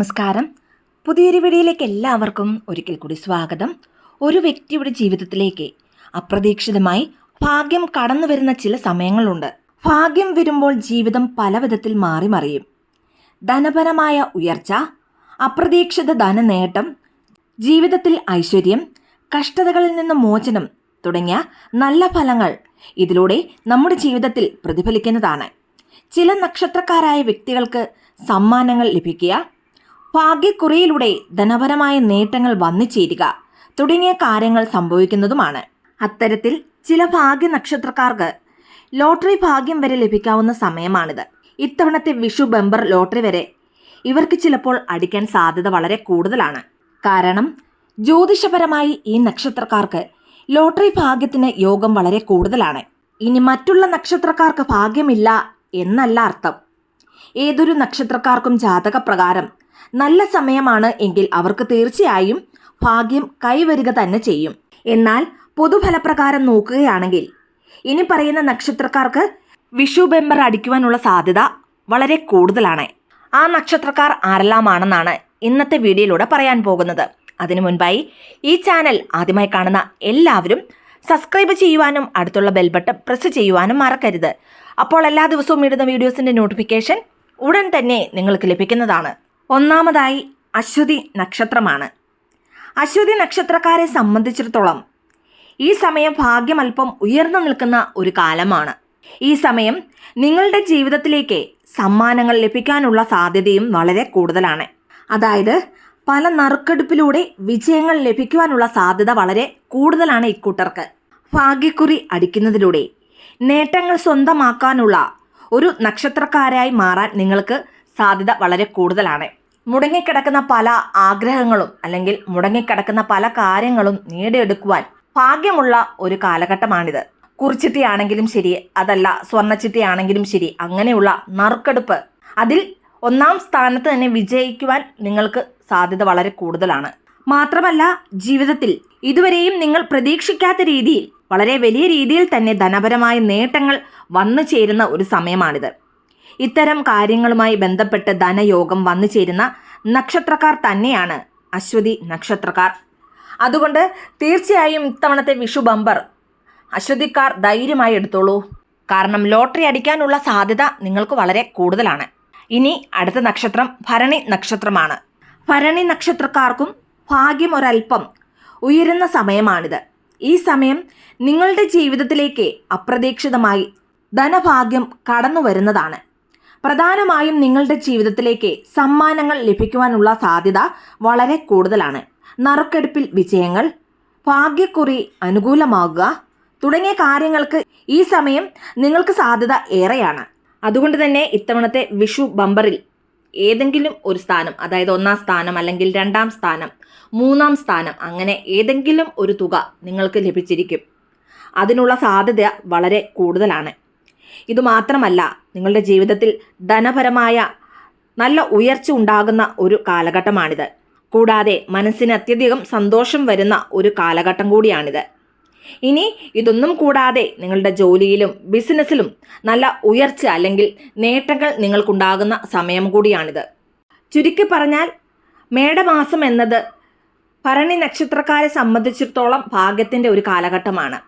നമസ്കാരം. പുതിയൊരു വീഡിയോയിലേക്ക് എല്ലാവർക്കും ഒരിക്കൽ കൂടി സ്വാഗതം. ഒരു വ്യക്തിയുടെ ജീവിതത്തിലേക്ക് അപ്രതീക്ഷിതമായി ഭാഗ്യം കടന്നു വരുന്ന ചില സമയങ്ങളുണ്ട്. ഭാഗ്യം വരുമ്പോൾ ജീവിതം പല വിധത്തിൽ മാറി മറിയും. ധനപരമായ ഉയർച്ച അപ്രതീക്ഷിത ധനനേട്ടം ജീവിതത്തിൽ ഐശ്വര്യം കഷ്ടതകളിൽ നിന്ന് മോചനം തുടങ്ങിയ നല്ല ഫലങ്ങൾ ഇതിലൂടെ നമ്മുടെ ജീവിതത്തിൽ പ്രതിഫലിക്കുന്നതാണ്. ചില നക്ഷത്രക്കാരായ വ്യക്തികൾക്ക് സമ്മാനങ്ങൾ ലഭിക്കുക ഭാഗ്യക്കുറിയിലൂടെ ധനപരമായ നേട്ടങ്ങൾ വന്നു ചേരുക. തുടങ്ങിയ കാര്യങ്ങൾ സംഭവിക്കുന്നതുമാണ്. അത്തരത്തിൽ ചില ഭാഗ്യ നക്ഷത്രക്കാർക്ക് ലോട്ടറി ഭാഗ്യം വരെ ലഭിക്കാവുന്ന സമയമാണിത്. ഇത്തവണത്തെ വിഷു ബമ്പർ ലോട്ടറി വരെ ഇവർക്ക് ചിലപ്പോൾ അടിക്കാൻ സാധ്യത വളരെ കൂടുതലാണ്. കാരണം ജ്യോതിഷപരമായി ഈ നക്ഷത്രക്കാർക്ക് ലോട്ടറി ഭാഗ്യത്തിന് യോഗം വളരെ കൂടുതലാണ്. ഇനി മറ്റുള്ള നക്ഷത്രക്കാർക്ക് ഭാഗ്യമില്ല എന്നല്ല അർത്ഥം. ഏതൊരു നക്ഷത്രക്കാർക്കും ജാതകപ്രകാരം നല്ല സമയമാണ് എങ്കിൽ അവർക്ക് തീർച്ചയായും ഭാഗ്യം കൈവരിക തന്നെ ചെയ്യും. എന്നാൽ പൊതുഫലപ്രകാരം നോക്കുകയാണെങ്കിൽ ഇനി പറയുന്ന നക്ഷത്രക്കാർക്ക് വിഷു ബെമ്പർ അടിക്കുവാനുള്ള സാധ്യത വളരെ കൂടുതലാണ്. ആ നക്ഷത്രക്കാർ ആരെല്ലാമാണെന്നാണ് ഇന്നത്തെ വീഡിയോയിലൂടെ പറയാൻ പോകുന്നത്. അതിനു മുൻപായി ഈ ചാനൽ ആദ്യമായി കാണുന്ന എല്ലാവരും സബ്സ്ക്രൈബ് ചെയ്യുവാനും അടുത്തുള്ള ബെൽബട്ടൺ പ്രസ് ചെയ്യുവാനും മറക്കരുത്. അപ്പോൾ എല്ലാ ദിവസവും ഇടുന്ന വീഡിയോസിന്റെ നോട്ടിഫിക്കേഷൻ ഉടൻ തന്നെ നിങ്ങൾക്ക് ലഭിക്കുന്നതാണ്. ഒന്നാമതായി അശ്വതി നക്ഷത്രമാണ്. അശ്വതി നക്ഷത്രക്കാരെ സംബന്ധിച്ചിടത്തോളം ഈ സമയം ഭാഗ്യം അല്പം ഉയർന്നു നിൽക്കുന്ന ഒരു കാലമാണ്. ഈ സമയം നിങ്ങളുടെ ജീവിതത്തിലേക്ക് സമ്മാനങ്ങൾ ലഭിക്കാനുള്ള സാധ്യതയും വളരെ കൂടുതലാണ്. അതായത് പല നറുക്കെടുപ്പിലൂടെ വിജയങ്ങൾ ലഭിക്കുവാനുള്ള സാധ്യത വളരെ കൂടുതലാണ് ഇക്കൂട്ടർക്ക്. ഭാഗ്യക്കുറി അടിക്കുന്നതിലൂടെ നേട്ടങ്ങൾ സ്വന്തമാക്കാനുള്ള ഒരു നക്ഷത്രക്കാരായി മാറാൻ നിങ്ങൾക്ക് സാധ്യത വളരെ കൂടുതലാണ്. മുടങ്ങിക്കിടക്കുന്ന പല ആഗ്രഹങ്ങളും അല്ലെങ്കിൽ മുടങ്ങിക്കിടക്കുന്ന പല കാര്യങ്ങളും നേടിയെടുക്കുവാൻ ഭാഗ്യമുള്ള ഒരു കാലഘട്ടമാണിത്. കുറിച്ചിട്ടിയാണെങ്കിലും ശരി അതല്ല സ്വർണച്ചിട്ടിയാണെങ്കിലും ശരി അങ്ങനെയുള്ള നറുക്കെടുപ്പ് അതിൽ ഒന്നാം സ്ഥാനത്ത് തന്നെ വിജയിക്കുവാൻ നിങ്ങൾക്ക് സാധ്യത വളരെ കൂടുതലാണ്. മാത്രമല്ല ജീവിതത്തിൽ ഇതുവരെയും നിങ്ങൾ പ്രതീക്ഷിക്കാത്ത രീതിയിൽ വളരെ വലിയ രീതിയിൽ തന്നെ ധനപരമായ നേട്ടങ്ങൾ വന്നു ചേരുന്ന ഒരു സമയമാണിത്. ഇത്തരം കാര്യങ്ങളുമായി ബന്ധപ്പെട്ട് ധനയോഗം വന്നു ചേരുന്ന നക്ഷത്രക്കാർ തന്നെയാണ് അശ്വതി നക്ഷത്രക്കാർ. അതുകൊണ്ട് തീർച്ചയായും ഇത്തവണത്തെ വിഷു ബമ്പർ അശ്വതിക്കാർ ധൈര്യമായി എടുത്തോളൂ. കാരണം ലോട്ടറി അടിക്കാനുള്ള സാധ്യത നിങ്ങൾക്ക് വളരെ കൂടുതലാണ്. ഇനി അടുത്ത നക്ഷത്രം ഭരണി നക്ഷത്രമാണ്. ഭരണി നക്ഷത്രക്കാർക്കും ഭാഗ്യം ഒരൽപ്പം ഉയരുന്ന സമയമാണിത്. ഈ സമയം നിങ്ങളുടെ ജീവിതത്തിലേക്ക് അപ്രതീക്ഷിതമായി ധനഭാഗ്യം കടന്നു വരുന്നതാണ് പ്രധാനമായും നിങ്ങളുടെ ജീവിതത്തിലേക്ക് സമ്മാനങ്ങൾ ലഭിക്കുവാനുള്ള സാധ്യത വളരെ കൂടുതലാണ്. നറുക്കെടുപ്പിൽ വിജയങ്ങൾ ഭാഗ്യക്കുറി അനുകൂലമാകുക തുടങ്ങിയ കാര്യങ്ങൾക്ക് ഈ സമയം നിങ്ങൾക്ക് സാധ്യത ഏറെയാണ്. അതുകൊണ്ട് തന്നെ ഇത്തവണത്തെ വിഷു ബമ്പറിൽ ഏതെങ്കിലും ഒരു സ്ഥാനം അതായത് ഒന്നാം സ്ഥാനം അല്ലെങ്കിൽ രണ്ടാം സ്ഥാനം മൂന്നാം സ്ഥാനം അങ്ങനെ ഏതെങ്കിലും ഒരു തുക നിങ്ങൾക്ക് ലഭിച്ചിരിക്കും. അതിനുള്ള സാധ്യത വളരെ കൂടുതലാണ്. ഇതുമാത്രമല്ല നിങ്ങളുടെ ജീവിതത്തിൽ ധനപരമായ നല്ല ഉയർച്ച ഉണ്ടാകുന്ന ഒരു കാലഘട്ടമാണിത്. കൂടാതെ മനസ്സിന് അത്യധികം സന്തോഷം വരുന്ന ഒരു കാലഘട്ടം കൂടിയാണിത്. ഇനി ഇതൊന്നും കൂടാതെ നിങ്ങളുടെ ജോലിയിലും ബിസിനസ്സിലും നല്ല ഉയർച്ച അല്ലെങ്കിൽ നേട്ടങ്ങൾ നിങ്ങൾക്കുണ്ടാകുന്ന സമയം കൂടിയാണിത്. ചുരുക്കി പറഞ്ഞാൽ മേടമാസം എന്നത് ഭരണി നക്ഷത്രക്കാരെ സംബന്ധിച്ചിടത്തോളം ഭാഗ്യത്തിന്റെ ഒരു കാലഘട്ടമാണ്.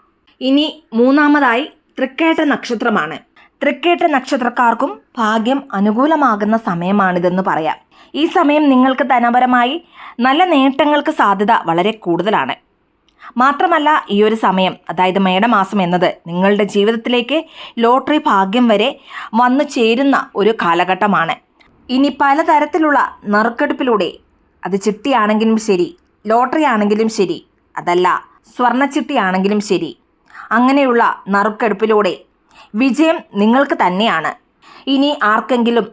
ഇനി മൂന്നാമതായി തൃക്കേട്ട നക്ഷത്രമാണ്. തൃക്കേട്ട നക്ഷത്രക്കാർക്കും ഭാഗ്യം അനുകൂലമാകുന്ന സമയമാണിതെന്ന് പറയാം. ഈ സമയം നിങ്ങൾക്ക് ധനപരമായി നല്ല നേട്ടങ്ങൾക്ക് സാധ്യത വളരെ കൂടുതലാണ്. മാത്രമല്ല ഈ ഒരു സമയം അതായത് മേടമാസം എന്നത് നിങ്ങളുടെ ജീവിതത്തിലേക്ക് ലോട്ടറി ഭാഗ്യം വരെ വന്നു ചേരുന്ന ഒരു കാലഘട്ടമാണ്. ഇനി പലതരത്തിലുള്ള നറുക്കെടുപ്പിലൂടെ അത് ചിട്ടിയാണെങ്കിലും ശരി ലോട്ടറി ആണെങ്കിലും ശരി അതല്ല സ്വർണച്ചിട്ടിയാണെങ്കിലും ശരി അങ്ങനെയുള്ള നറുക്കെടുപ്പിലൂടെ. വിജയം നിങ്ങൾക്ക് തന്നെയാണ്. ഇനി ആർക്കെങ്കിലും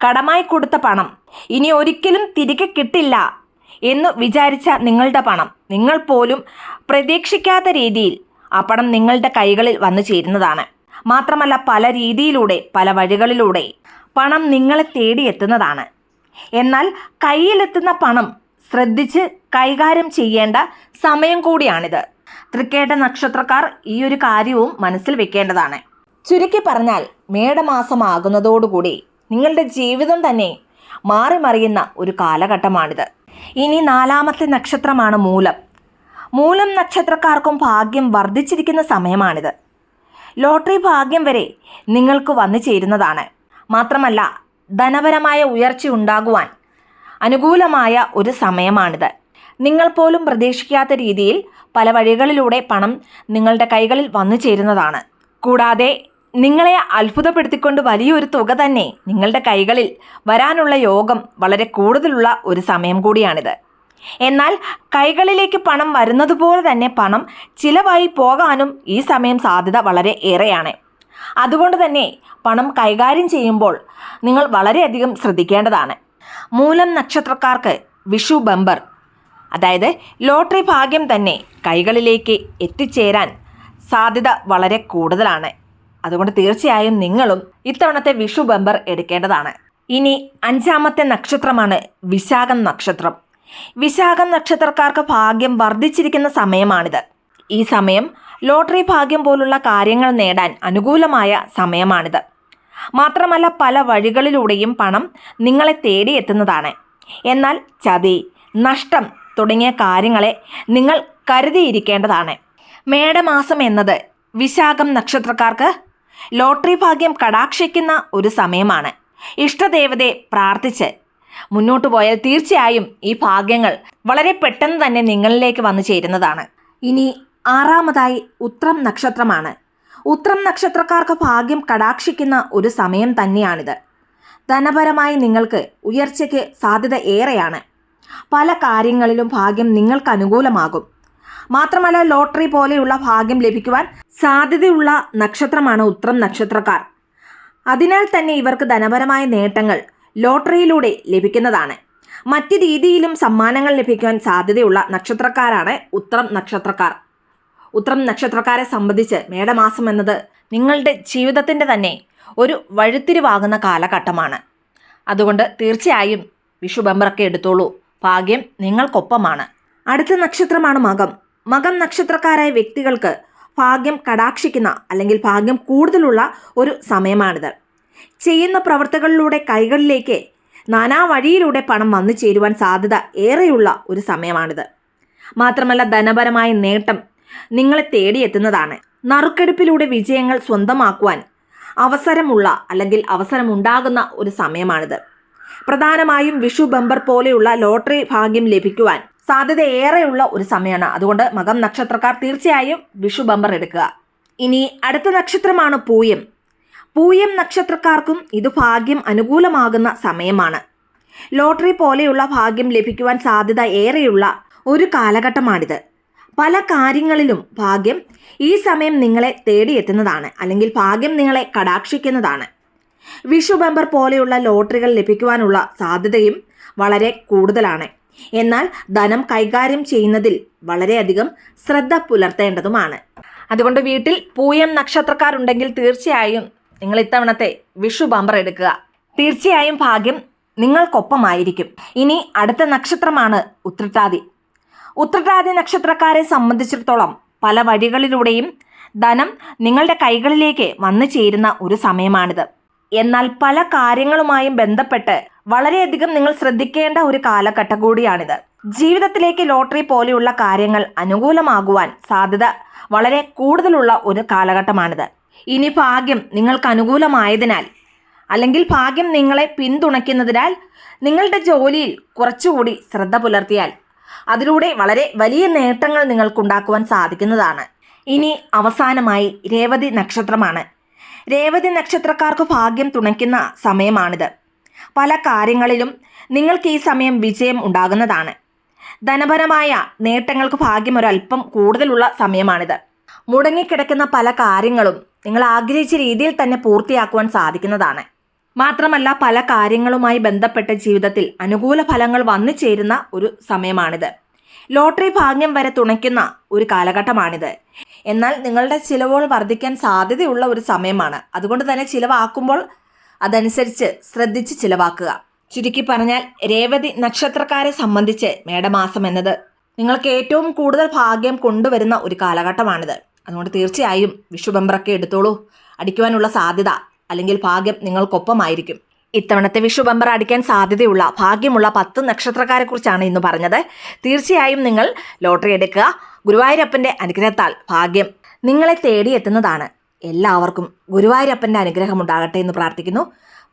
കടമായി കൊടുത്ത പണം ഇനി ഒരിക്കലും തിരികെ കിട്ടില്ല എന്ന് വിചാരിച്ച നിങ്ങളുടെ പണം നിങ്ങൾ പോലും പ്രതീക്ഷിക്കാത്ത രീതിയിൽ ആ പണം നിങ്ങളുടെ കൈകളിൽ വന്നു ചേരുന്നതാണ്. മാത്രമല്ല പല രീതിയിലൂടെ പല വഴികളിലൂടെ പണം നിങ്ങളെ തേടിയെത്തുന്നതാണ് എന്നാൽ കയ്യിലെത്തുന്ന പണം ശ്രദ്ധിച്ച് കൈകാര്യം ചെയ്യേണ്ട സമയം കൂടിയാണിത്. തൃക്കേട്ട നക്ഷത്രക്കാർ ഈ ഒരു കാര്യവും മനസ്സിൽ വെക്കേണ്ടതാണ്. ചുരുക്കി പറഞ്ഞാൽ മേടമാസമാകുന്നതോടുകൂടി നിങ്ങളുടെ ജീവിതം തന്നെ മാറി മറിയുന്ന ഒരു കാലഘട്ടമാണിത്. ഇനി നാലാമത്തെ നക്ഷത്രമാണ് മൂലം. മൂലം നക്ഷത്രക്കാർക്കും ഭാഗ്യം വർദ്ധിച്ചിരിക്കുന്ന സമയമാണിത്. ലോട്ടറി ഭാഗ്യം വരെ നിങ്ങൾക്ക് വന്നു ചേരുന്നതാണ്. മാത്രമല്ല ധനപരമായ ഉയർച്ച ഉണ്ടാകുവാൻ അനുകൂലമായ ഒരു സമയമാണിത്. നിങ്ങൾ പോലും പ്രതീക്ഷിക്കാത്ത രീതിയിൽ പല വഴികളിലൂടെ പണം നിങ്ങളുടെ കൈകളിൽ വന്നു ചേരുന്നതാണ്. കൂടാതെ നിങ്ങളെ അത്ഭുതപ്പെടുത്തിക്കൊണ്ട് വലിയൊരു തുക തന്നെ നിങ്ങളുടെ കൈകളിൽ വരാനുള്ള യോഗം വളരെ കൂടുതലുള്ള ഒരു സമയം കൂടിയാണിത്. എന്നാൽ കൈകളിലേക്ക് പണം വരുന്നത് പോലെ തന്നെ പണം ചിലവായി പോകാനും ഈ സമയം സാധ്യത വളരെ ഏറെയാണ്. അതുകൊണ്ട് തന്നെ പണം കൈകാര്യം ചെയ്യുമ്പോൾ നിങ്ങൾ വളരെയധികം ശ്രദ്ധിക്കേണ്ടതാണ്. മൂലം നക്ഷത്രക്കാർക്ക് വിഷു ബമ്പർ അതായത് ലോട്ടറി ഭാഗ്യം തന്നെ കൈകളിലേക്ക് എത്തിച്ചേരാൻ സാധ്യത വളരെ കൂടുതലാണ്. അതുകൊണ്ട് തീർച്ചയായും നിങ്ങളും ഇത്തവണത്തെ വിഷു ബമ്പർ എടുക്കേണ്ടതാണ്. ഇനി അഞ്ചാമത്തെ നക്ഷത്രമാണ് വിശാഖം നക്ഷത്രം. വിശാഖം നക്ഷത്രക്കാർക്ക് ഭാഗ്യം വർദ്ധിച്ചിരിക്കുന്ന സമയമാണിത്. ഈ സമയം ലോട്ടറി ഭാഗ്യം പോലുള്ള കാര്യങ്ങൾ നേടാൻ അനുകൂലമായ സമയമാണിത്. മാത്രമല്ല പല വഴികളിലൂടെയും പണം നിങ്ങളെ തേടിയെത്തുന്നതാണ്. എന്നാൽ ചതി നഷ്ടം തുടങ്ങിയ കാര്യങ്ങളെ നിങ്ങൾ കരുതിയിരിക്കേണ്ടതാണ്. മേടമാസം എന്നത് വിശാഖം നക്ഷത്രക്കാർക്ക് ലോട്ടറി ഭാഗ്യം കടാക്ഷിക്കുന്ന ഒരു സമയമാണ്. ഇഷ്ടദേവതയെ പ്രാർത്ഥിച്ച് മുന്നോട്ട് പോയാൽ തീർച്ചയായും ഈ ഭാഗ്യങ്ങൾ വളരെ പെട്ടെന്ന് തന്നെ നിങ്ങളിലേക്ക് വന്നു ചേരുന്നതാണ്. ഇനി ആറാമതായി ഉത്രം നക്ഷത്രമാണ്. ഉത്രം നക്ഷത്രക്കാർക്ക് ഭാഗ്യം കടാക്ഷിക്കുന്ന ഒരു സമയം തന്നെയാണിത്. ധനപരമായി നിങ്ങൾക്ക് ഉയർച്ചയ്ക്ക് സാധ്യത ഏറെയാണ്. പല കാര്യങ്ങളിലും ഭാഗ്യം നിങ്ങൾക്ക് അനുകൂലമാകും. മാത്രമല്ല ലോട്ടറി പോലെയുള്ള ഭാഗ്യം ലഭിക്കുവാൻ സാധ്യതയുള്ള നക്ഷത്രമാണ് ഉത്രം നക്ഷത്രക്കാർ. അതിനാൽ തന്നെ ഇവർക്ക് ധനപരമായ നേട്ടങ്ങൾ ലോട്ടറിയിലൂടെ ലഭിക്കുന്നതാണ്. മറ്റ് രീതിയിലും സമ്മാനങ്ങൾ ലഭിക്കുവാൻ സാധ്യതയുള്ള നക്ഷത്രക്കാരാണ് ഉത്രം നക്ഷത്രക്കാർ. ഉത്രം നക്ഷത്രക്കാരെ സംബന്ധിച്ച് മേടമാസം എന്നത് നിങ്ങളുടെ ജീവിതത്തിന്റെ തന്നെ ഒരു വഴുത്തിരിവാകുന്ന കാലഘട്ടമാണ്. അതുകൊണ്ട് തീർച്ചയായും വിഷു ബമ്പറൊക്കെ എടുത്തോളൂ. ഭാഗ്യം നിങ്ങൾക്കൊപ്പമാണ്. അടുത്ത നക്ഷത്രമാണ് മകം. മകം നക്ഷത്രക്കാരായ വ്യക്തികൾക്ക് ഭാഗ്യം കടാക്ഷിക്കുന്ന അല്ലെങ്കിൽ ഭാഗ്യം കൂടുതലുള്ള ഒരു സമയമാണിത്. ചെയ്യുന്ന പ്രവർത്തികളിലൂടെ കൈകളിലേക്ക് നാനാ വഴിയിലൂടെ പണം വന്നു ചേരുവാൻ സാധ്യത ഏറെയുള്ള ഒരു സമയമാണിത്. മാത്രമല്ല ധനപരമായ നേട്ടം നിങ്ങളെ തേടിയെത്തുന്നതാണ്. നറുക്കെടുപ്പിലൂടെ വിജയങ്ങൾ സ്വന്തമാക്കുവാൻ അവസരമുള്ള അല്ലെങ്കിൽ അവസരമുണ്ടാകുന്ന ഒരു സമയമാണിത്. പ്രധാനമായും വിഷു ബമ്പർ പോലെയുള്ള ലോട്ടറി ഭാഗ്യം ലഭിക്കുവാൻ സാധ്യത ഏറെയുള്ള ഒരു സമയമാണ്. അതുകൊണ്ട് മകം നക്ഷത്രക്കാർ തീർച്ചയായും വിഷു ബമ്പർ എടുക്കുക. ഇനി അടുത്ത നക്ഷത്രമാണ് പൂയം. പൂയം നക്ഷത്രക്കാർക്കും ഇത് ഭാഗ്യം അനുകൂലമാകുന്ന സമയമാണ്. ലോട്ടറി പോലെയുള്ള ഭാഗ്യം ലഭിക്കുവാൻ സാധ്യത ഏറെയുള്ള ഒരു കാലഘട്ടമാണിത്. പല കാര്യങ്ങളിലും ഭാഗ്യം ഈ സമയം നിങ്ങളെ തേടിയെത്തുന്നതാണ്. അല്ലെങ്കിൽ ഭാഗ്യം നിങ്ങളെ കടാക്ഷിക്കുന്നതാണ്. വിഷു ബമ്പർ പോലെയുള്ള ലോട്ടറികൾ ലഭിക്കുവാനുള്ള സാധ്യതയും വളരെ കൂടുതലാണ്. എന്നാൽ ധനം കൈകാര്യം ചെയ്യുന്നതിൽ വളരെയധികം ശ്രദ്ധ പുലർത്തേണ്ടതുമാണ്. അതുകൊണ്ട് വീട്ടിൽ പൂയം നക്ഷത്രക്കാരുണ്ടെങ്കിൽ തീർച്ചയായും നിങ്ങൾ ഇത്തവണത്തെ വിഷു ബമ്പർ എടുക്കുക. തീർച്ചയായും ഭാഗ്യം നിങ്ങൾക്കൊപ്പമായിരിക്കും. ഇനി അടുത്ത നക്ഷത്രമാണ് ഉത്രട്ടാതി. ഉത്രട്ടാതി നക്ഷത്രക്കാരെ സംബന്ധിച്ചിടത്തോളം പല വഴികളിലൂടെയും ധനം നിങ്ങളുടെ കൈകളിലേക്ക് വന്നു ചേരുന്ന ഒരു സമയമാണിത്. എന്നാൽ പല കാര്യങ്ങളുമായും ബന്ധപ്പെട്ട് വളരെയധികം നിങ്ങൾ ശ്രദ്ധിക്കേണ്ട ഒരു കാലഘട്ടം കൂടിയാണിത്. ജീവിതത്തിലേക്ക് ലോട്ടറി പോലെയുള്ള കാര്യങ്ങൾ അനുകൂലമാകുവാൻ സാധ്യത വളരെ കൂടുതലുള്ള ഒരു കാലഘട്ടമാണിത്. ഇനി ഭാഗ്യം നിങ്ങൾക്ക് അനുകൂലമായതിനാൽ അല്ലെങ്കിൽ ഭാഗ്യം നിങ്ങളെ പിന്തുണയ്ക്കുന്നതിനാൽ നിങ്ങളുടെ ജോലിയിൽ കുറച്ചുകൂടി ശ്രദ്ധ പുലർത്തിയാൽ അതിലൂടെ വളരെ വലിയ നേട്ടങ്ങൾ നിങ്ങൾക്കുണ്ടാക്കുവാൻ സാധിക്കുന്നതാണ്. ഇനി അവസാനമായി രേവതി നക്ഷത്രമാണ്. രേവതി നക്ഷത്രക്കാർക്ക് ഭാഗ്യം തുണയ്ക്കുന്ന സമയമാണിത്. പല കാര്യങ്ങളിലും നിങ്ങൾക്ക് ഈ സമയം വിജയം ഉണ്ടാകുന്നതാണ്. ധനപരമായ നേട്ടങ്ങൾക്ക് ഭാഗ്യം ഒരല്പം കൂടുതലുള്ള സമയമാണിത്. മുടങ്ങിക്കിടക്കുന്ന പല കാര്യങ്ങളും നിങ്ങൾ ആഗ്രഹിച്ച രീതിയിൽ തന്നെ പൂർത്തിയാക്കുവാൻ സാധിക്കുന്നതാണ്. മാത്രമല്ല പല കാര്യങ്ങളുമായി ബന്ധപ്പെട്ട ജീവിതത്തിൽ അനുകൂല ഫലങ്ങൾ വന്നു ചേരുന്ന ഒരു സമയമാണിത്. ലോട്ടറി ഭാഗ്യം വരെ തുണയ്ക്കുന്ന ഒരു കാലഘട്ടമാണിത്. എന്നാൽ നിങ്ങളുടെ ചിലവുകൾ വർദ്ധിക്കാൻ സാധ്യതയുള്ള ഒരു സമയമാണ്. അതുകൊണ്ട് തന്നെ ചിലവാക്കുമ്പോൾ അതനുസരിച്ച് ശ്രദ്ധിച്ച് ചിലവാക്കുക. ചുരുക്കി പറഞ്ഞാൽ രേവതി നക്ഷത്രക്കാരെ സംബന്ധിച്ച് മേടമാസം എന്നത് നിങ്ങൾക്ക് ഏറ്റവും കൂടുതൽ ഭാഗ്യം കൊണ്ടുവരുന്ന ഒരു കാലഘട്ടമാണിത്. അതുകൊണ്ട് തീർച്ചയായും വിഷുബമ്പറൊക്കെ എടുത്തോളൂ. അടിക്കുവാനുള്ള സാധ്യത അല്ലെങ്കിൽ ഭാഗ്യം നിങ്ങൾക്കൊപ്പമായിരിക്കും. ഇത്തവണത്തെ വിഷു ബമ്പർ അടിക്കാൻ സാധ്യതയുള്ള ഭാഗ്യമുള്ള പത്ത് നക്ഷത്രക്കാരെ കുറിച്ചാണ് ഇന്ന് പറഞ്ഞത്. തീർച്ചയായും നിങ്ങൾ ലോട്ടറി എടുക്കുക. ഗുരുവായൂരപ്പന്റെ അനുഗ്രഹത്താൽ ഭാഗ്യം നിങ്ങളെ തേടിയെത്തുന്നതാണ് എല്ലാവർക്കും ഗുരുവായൂരപ്പന്റെ അനുഗ്രഹം ഉണ്ടാകട്ടെ എന്ന് പ്രാർത്ഥിക്കുന്നു.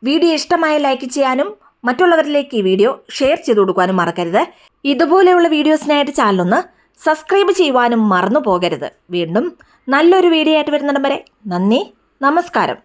വീഡിയോ ഇഷ്ടമായ ലൈക്ക് ചെയ്യാനും മറ്റുള്ളവരിലേക്ക് ഈ വീഡിയോ ഷെയർ ചെയ്തു കൊടുക്കാനും മറക്കരുത്. ഇതുപോലെയുള്ള വീഡിയോസിനായിട്ട് ചാനലൊന്ന് സബ്സ്ക്രൈബ് ചെയ്യുവാനും മറന്നു പോകരുത് വീണ്ടും നല്ലൊരു വീഡിയോ ആയിട്ട് വരുന്നിടം വരെ നന്ദി നമസ്കാരം.